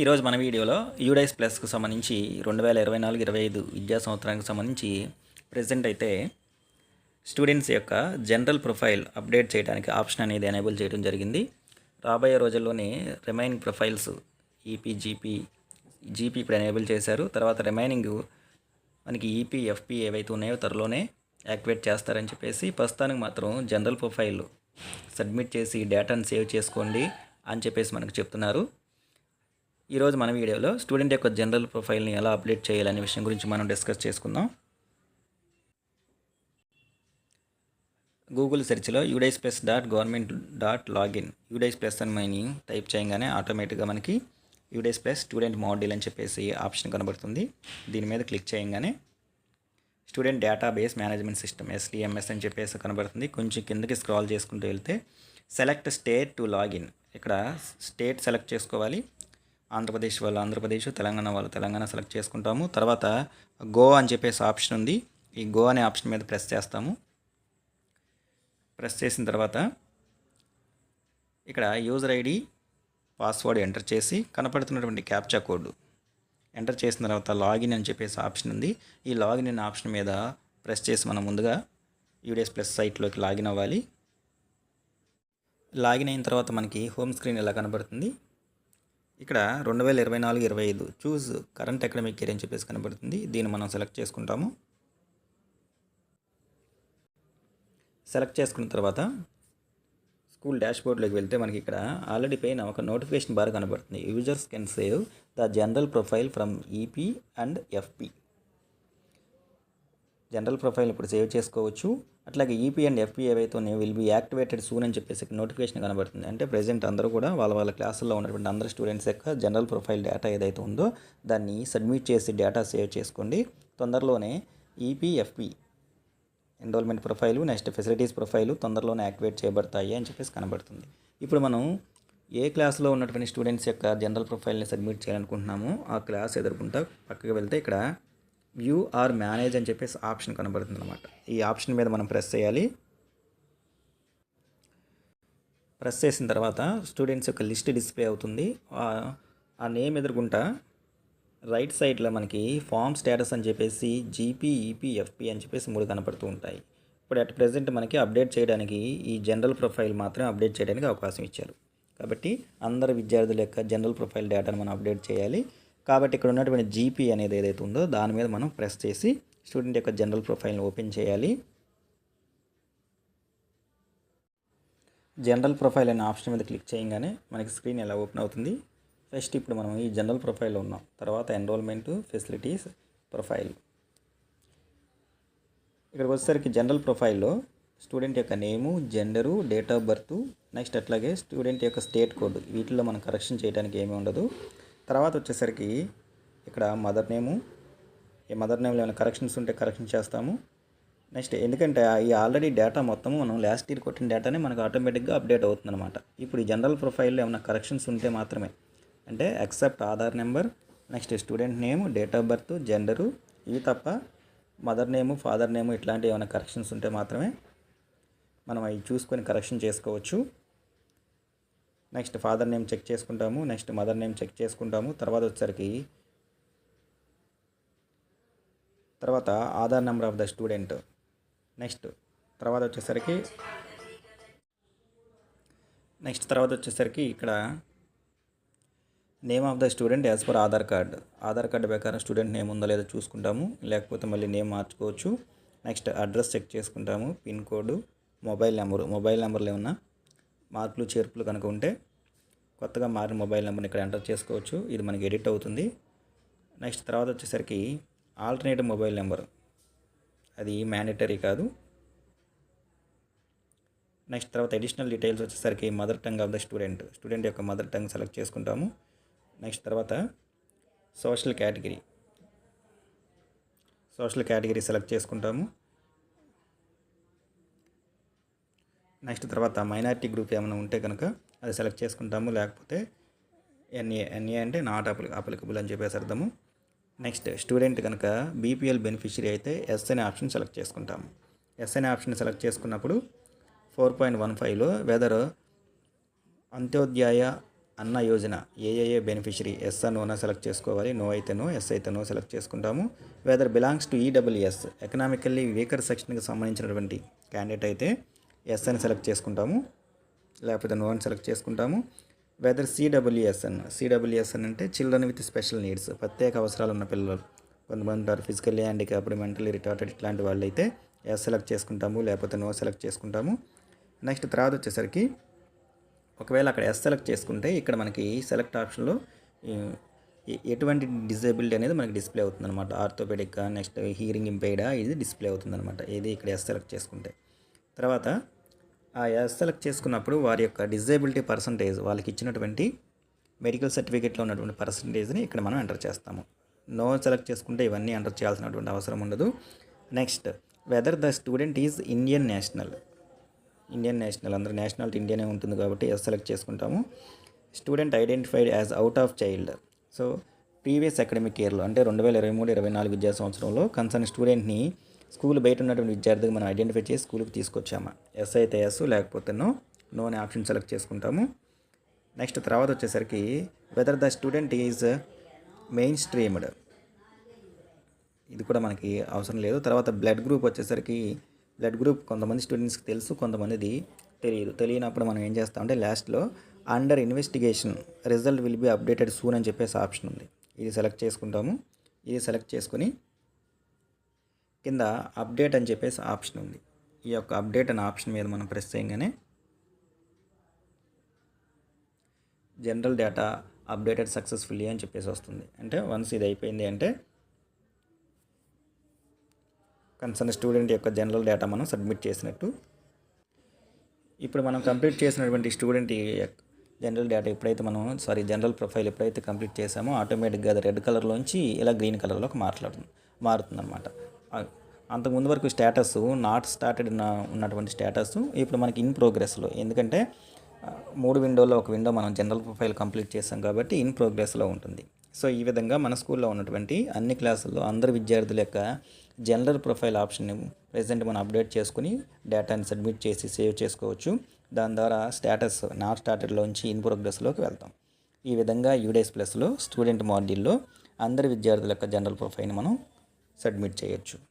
ఈరోజు మన వీడియోలో యూడైస్ ప్లస్కు సంబంధించి రెండు వేల ఇరవై నాలుగు ఇరవై ఐదు విద్యా సంవత్సరానికి సంబంధించి ప్రజెంట్ అయితే స్టూడెంట్స్ యొక్క జనరల్ ప్రొఫైల్ అప్డేట్ చేయడానికి ఆప్షన్ అనేది ఎనేబుల్ చేయడం జరిగింది. రాబోయే రోజుల్లోనే remaining profiles EP GP GP ఇప్పుడు ఎనేబుల్ చేశారు. తర్వాత రిమైనింగ్ మనకి ఈపీ ఎఫ్పీ ఏవైతే ఉన్నాయో త్వరలోనే యాక్టివేట్ చేస్తారని చెప్పేసి ప్రస్తుతానికి మాత్రం జనరల్ ప్రొఫైల్ సబ్మిట్ చేసి డేటాను సేవ్ చేసుకోండి అని చెప్పేసి మనకు చెప్తున్నారు. ఈరోజు మన వీడియోలో స్టూడెంట్ యొక్క జనరల్ ప్రొఫైల్ని ఎలా అప్డేట్ చేయాలనే విషయం గురించి మనం డిస్కస్ చేసుకుందాం. Google సెర్చ్లో UDISE plus dot government dot login UDISE plus అని మని టైప్ చేయగానే ఆటోమేటిక్గా మనకి యూడైస్ ప్లస్ స్టూడెంట్ మోడల్ అని చెప్పేసి ఆప్షన్ కనబడుతుంది. దీని మీద క్లిక్ చేయగానే స్టూడెంట్ డేటాబేస్ మేనేజ్మెంట్ సిస్టమ్ ఎస్డిఎంఎస్ అని చెప్పేసి కనబడుతుంది. కొంచెం కిందకి స్క్రాల్ చేసుకుంటూ వెళ్తే సెలెక్ట్ స్టేట్ టు లాగిన్ ఇక్కడ స్టేట్ సెలెక్ట్ చేసుకోవాలి. ఆంధ్రప్రదేశ్ వాళ్ళు ఆంధ్రప్రదేశ్ తెలంగాణ వాళ్ళు తెలంగాణ సెలెక్ట్ చేసుకుంటాము. తర్వాత గో అని చెప్పేసి ఆప్షన్ ఉంది. ఈ గో అనే ఆప్షన్ మీద ప్రెస్ చేస్తాము. ప్రెస్ చేసిన తర్వాత ఇక్కడ యూజర్ ఐడి పాస్వర్డ్ ఎంటర్ చేసి కనపడుతున్నటువంటి క్యాప్చా కోడ్ ఎంటర్ చేసిన తర్వాత లాగిన్ అని చెప్పేసి ఆప్షన్ ఉంది. ఈ లాగిన్ అనే ఆప్షన్ మీద ప్రెస్ చేసి మనం ముందుగా యూడిఎస్ ప్లస్ సైట్లోకి లాగిన్ అవ్వాలి. లాగిన్ అయిన తర్వాత మనకి హోమ్ స్క్రీన్ ఇలా కనబడుతుంది? ఇక్కడ రెండు వేల ఇరవై నాలుగు ఇరవై ఐదు చూస్ కరెంట్ అకాడమిక్ ఇయర్ అని చెప్పేసి కనబడుతుంది. దీన్ని మనం సెలెక్ట్ చేసుకుంటాము. సెలెక్ట్ చేసుకున్న తర్వాత స్కూల్ డాష్ బోర్డ్లోకి వెళ్తే మనకి ఇక్కడ ఆల్రెడీ పైన ఒక నోటిఫికేషన్ బార్ కనబడుతుంది. Users can save the general profile from EP and FP general profile ఇప్పుడు సేవ్ చేసుకోవచ్చు. అట్లాగే EP and FP will be activated soon అని చెప్పేసి నోటిఫికేషన్ కనబడుతుంది. అంటే ప్రజెంట్ అందరూ కూడా వాళ్ళ వాళ్ళ క్లాసుల్లో ఉన్నటువంటి అందరు స్టూడెంట్స్ యొక్క జనరల్ ప్రొఫైల్ డేటా ఏదైతే ఉందో దాన్ని సబ్మిట్ చేసి డేటా సేవ్ చేసుకోండి. తొందరలోనే EP FP enrolment profile next facilities profile తొందరలోనే యాక్టివేట్ చేయబడతాయి అని చెప్పేసి కనబడుతుంది. ఇప్పుడు మనం ఏ క్లాస్లో ఉన్నటువంటి స్టూడెంట్స్ యొక్క జనరల్ ప్రొఫైల్ని సబ్మిట్ చేయాలనుకుంటున్నామో ఆ క్లాస్ ఎదుర్కొంటా పక్కకి వెళ్తే ఇక్కడ వ్యూ ఆర్ మేనేజ్ అని చెప్పేసి ఆప్షన్ కనబడుతుంది అనమాట ఈ ఆప్షన్ మీద మనం ప్రెస్ చేయాలి. ప్రెస్ చేసిన తర్వాత స్టూడెంట్స్ యొక్క లిస్ట్ డిస్ప్లే అవుతుంది. ఆ- నేమ్ ఎదుర్కొంటా. రైట్ సైడ్లో మనకి ఫామ్ స్టేటస్ అని చెప్పేసి జీపీ ఈపీ అని చెప్పేసి మూడు కనపడుతూ ఉంటాయి. ఇప్పుడు అట్ ప్రజెంట్ మనకి అప్డేట్ చేయడానికి ఈ జనరల్ ప్రొఫైల్ మాత్రమే అప్డేట్ చేయడానికి అవకాశం ఇచ్చారు. కాబట్టి అందరు విద్యార్థుల యొక్క జనరల్ ప్రొఫైల్ డేటాను మనం అప్డేట్ చేయాలి. కాబట్టి ఇక్కడ ఉన్నటువంటి జీపీ అనేది ఏదైతే ఉందో దాని మీద మనం ప్రెస్ చేసి స్టూడెంట్ యొక్క జనరల్ ప్రొఫైల్ని ఓపెన్ చేయాలి. జనరల్ ప్రొఫైల్ అనే ఆప్షన్ మీద క్లిక్ చేయగానే మనకి స్క్రీన్ ఎలా ఓపెన్ అవుతుంది? ఫస్ట్ ఇప్పుడు మనం ఈ జనరల్ ప్రొఫైల్లో ఉన్నాం. తర్వాత ఎన్రోల్మెంట్ ఫెసిలిటీస్ ప్రొఫైల్ ఇక్కడికి వచ్చేసరికి జనరల్ ప్రొఫైల్లో స్టూడెంట్ యొక్క name gender date of birth next అట్లాగే స్టూడెంట్ యొక్క స్టేట్ కోడ్ వీటిలో మనం కరెక్షన్ చేయడానికి ఏమీ ఉండదు. తర్వాత వచ్చేసరికి ఇక్కడ మదర్ నేము ఈ మదర్ నేమ్లో ఏమైనా కరెక్షన్స్ ఉంటే కరెక్షన్ చేస్తాము. నెక్స్ట్ ఎందుకంటే ఈ ఆల్రెడీ డేటా మొత్తం మనం లాస్ట్ ఇయర్ కొట్టిన డేటానే మనకు ఆటోమేటిక్గా అప్డేట్ అవుతుందన్నమాట. ఇప్పుడు ఈ జనరల్ ప్రొఫైల్లో ఏమైనా కరెక్షన్స్ ఉంటే మాత్రమే. అంటే except Aadhaar number next student name date of birth gender ఇవి తప్ప మదర్ నేము ఫాదర్ నేము ఇట్లాంటివి ఏమైనా కరెక్షన్స్ ఉంటే మాత్రమే మనం అవి చూసుకొని కరెక్షన్ చేసుకోవచ్చు. నెక్స్ట్ ఫాదర్ నేమ్ చెక్ చేసుకుంటాము నెక్స్ట్ మదర్ నేమ్ చెక్ చేసుకుంటాము. తర్వాత వచ్చేసరికి తర్వాత Aadhaar number of the student. Next తర్వాత వచ్చేసరికి నెక్స్ట్ తర్వాత వచ్చేసరికి ఇక్కడ name of the student as per Aadhaar card. Aadhaar card ప్రకారం స్టూడెంట్ నేమ్ ఉందో లేదో చూసుకుంటాము. లేకపోతే మళ్ళీ నేమ్ మార్చుకోవచ్చు. నెక్స్ట్ అడ్రస్ చెక్ చేసుకుంటాము. Pin code mobile number. Mobile నెంబర్లు ఏమన్నా మార్పులు చేర్పులు కనుక ఉంటే కొత్తగా మారిన మొబైల్ నెంబర్ని ఇక్కడ ఎంటర్ చేసుకోవచ్చు. ఇది మనకి ఎడిట్ అవుతుంది. నెక్స్ట్ తర్వాత వచ్చేసరికి ఆల్టర్నేటివ్ మొబైల్ నెంబర్. అది మ్యాండేటరీ కాదు. నెక్స్ట్ తర్వాత అడిషనల్ డీటెయిల్స్ వచ్చేసరికి mother tongue of the student. Student యొక్క మదర్ టంగ్ సెలెక్ట్ చేసుకుంటాము. నెక్స్ట్ తర్వాత social category. Social category select చేసుకుంటాము. నెక్స్ట్ తర్వాత మైనారిటీ గ్రూప్ ఏమైనా ఉంటే కనుక అది సెలెక్ట్ చేసుకుంటాము. లేకపోతే ఎన్ఏ ఎన్ఏ అంటే నాట్ అప్లి అప్లికబుల్ అని చెప్పేసి అర్థము. నెక్స్ట్ స్టూడెంట్ కనుక బీపీఎల్ బెనిఫిషరీ అయితే ఎస్ అనే ఆప్షన్ సెలెక్ట్ చేసుకుంటాము. ఎస్ అనే ఆప్షన్ సెలెక్ట్ చేసుకున్నప్పుడు ఫోర్ పాయింట్ వన్ ఫైవ్లో whether Antyodaya Anna Yojana AAA beneficiary yes నోనా select చేసుకోవాలి. నో అయితే నో ఎస్ అయితే నో సెలెక్ట్ చేసుకుంటాము. Whether belongs to EWS. Economically weaker సెక్షన్కి సంబంధించినటువంటి క్యాండిడేట్ అయితే ఎస్ అని సెలెక్ట్ చేసుకుంటాము. లేకపోతే నో అని సెలెక్ట్ చేసుకుంటాము. వెదర్ సిడబ్ల్యూఎస్ఎన్ సిడబ్ల్యూఎస్ఎన్ అంటే చిల్డ్రన్ విత్ స్పెషల్ నీడ్స్ ప్రత్యేక అవసరాలు ఉన్న పిల్లలు. కొంతమంది ఉంటారు ఫిజికల్లీ హ్యాండిక్యాప్డ్ మెంటలీ రిటార్టెడ్ ఇట్లాంటి వాళ్ళు అయితే ఎస్ సెలెక్ట్ చేసుకుంటాము లేకపోతే నో సెలెక్ట్ చేసుకుంటాము. నెక్స్ట్ తర్వాత వచ్చేసరికి ఒకవేళ అక్కడ ఎస్ సెలెక్ట్ చేసుకుంటే ఇక్కడ మనకి సెలెక్ట్ ఆప్షన్లో ఎటువంటి డిజేబిలిటీ అనేది మనకి డిస్ప్లే అవుతుంది అనమాట ఆర్థోపెడిక్ నెక్స్ట్ హీరింగ్ ఇంపైడా ఇది డిస్ప్లే అవుతుంది అనమాట ఇది ఇక్కడ ఎస్ సెలెక్ట్ చేసుకుంటే. తర్వాత ఆ ఎస్ సెలెక్ట్ చేసుకున్నప్పుడు వారి యొక్క డిజేబిలిటీ పర్సంటేజ్ వాళ్ళకి ఇచ్చినటువంటి మెడికల్ సర్టిఫికేట్లో ఉన్నటువంటి పర్సంటేజ్ని ఇక్కడ మనం ఎంటర్ చేస్తాము. నో సెలెక్ట్ చేసుకుంటే ఇవన్నీ ఎంటర్ చేయాల్సినటువంటి అవసరం ఉండదు. Next whether the student is Indian national Indian national అందరూ నేషనాలిటీ ఇండియనే ఉంటుంది కాబట్టి ఎస్ సెలెక్ట్ చేసుకుంటాము. Student identified as out of child so previous academic ఇయర్లో అంటే రెండు వేల ఇరవై మూడు ఇరవై నాలుగు విద్యా సంవత్సరంలో కన్సర్న్ స్టూడెంట్ని స్కూల్ బయట ఉన్నటువంటి విద్యార్థికి మనం ఐడెంటిఫై చేసి స్కూల్కి తీసుకొచ్చామా? ఎస్ అయితే ఎస్ లేకపోతే నో నో అనే ఆప్షన్ సెలెక్ట్ చేసుకుంటాము. నెక్స్ట్ తర్వాత వచ్చేసరికి whether the student is main streamed ఇది కూడా మనకి అవసరం లేదు. తర్వాత బ్లడ్ గ్రూప్ వచ్చేసరికి బ్లడ్ గ్రూప్ కొంతమంది స్టూడెంట్స్కి తెలుసు కొంతమందిది తెలియదు. తెలియనప్పుడు మనం ఏం చేస్తామంటే లాస్ట్లో under investigation result will be updated soon అని చెప్పేసి ఆప్షన్ ఉంది. ఇది సెలెక్ట్ చేసుకుంటాము. ఇది సెలెక్ట్ చేసుకొని కింద అప్డేట్ అని చెప్పేసి ఆప్షన్ ఉంది. ఈ యొక్క అప్డేట్ అనే ఆప్షన్ మీద మనం ప్రెస్ చేయగానే జనరల్ డేటా అప్డేటెడ్ సక్సెస్ఫుల్లీ అని చెప్పేసి వస్తుంది. అంటే వన్స్ ఇది అయిపోయింది అంటే కన్సర్న్ స్టూడెంట్ యొక్క జనరల్ డేటా మనం సబ్మిట్ చేసినట్టు. ఇప్పుడు మనం కంప్లీట్ చేసినటువంటి స్టూడెంట్ జనరల్ డేటా ఎప్పుడైతే మనం సారీ జనరల్ ప్రొఫైల్ ఎప్పుడైతే కంప్లీట్ చేసామో ఆటోమేటిక్గా అది రెడ్ కలర్లోంచి ఇలా గ్రీన్ కలర్లోకి మాట్లాడుతుంది మారుతుందన్నమాట. అంతకుముందు వరకు స్టేటస్ నాట్ స్టార్టెడ్ ఉన్నటువంటి స్టేటస్ ఇప్పుడు మనకి ఇన్ ప్రోగ్రెస్లో ఎందుకంటే మూడు విండోలో ఒక విండో మనం జనరల్ ప్రొఫైల్ కంప్లీట్ చేసాం కాబట్టి ఇన్ ప్రోగ్రెస్లో ఉంటుంది. సో ఈ విధంగా మన స్కూల్లో ఉన్నటువంటి అన్ని క్లాసుల్లో అందరు విద్యార్థుల యొక్క జనరల్ ప్రొఫైల్ ఆప్షన్ని ప్రెసెంట్ మనం అప్డేట్ చేసుకుని డేటాని సబ్మిట్ చేసి సేవ్ చేసుకోవచ్చు. దాని ద్వారా స్టేటస్ నాట్ స్టార్టెడ్లోంచి ఇన్ ప్రోగ్రెస్లోకి వెళ్తాం. ఈ విధంగా యూడేస్ ప్లస్లో స్టూడెంట్ మాడ్యూల్లో అందరి విద్యార్థుల యొక్క జనరల్ ప్రొఫైల్ని మనం సబ్మిట్ చేయొచ్చు.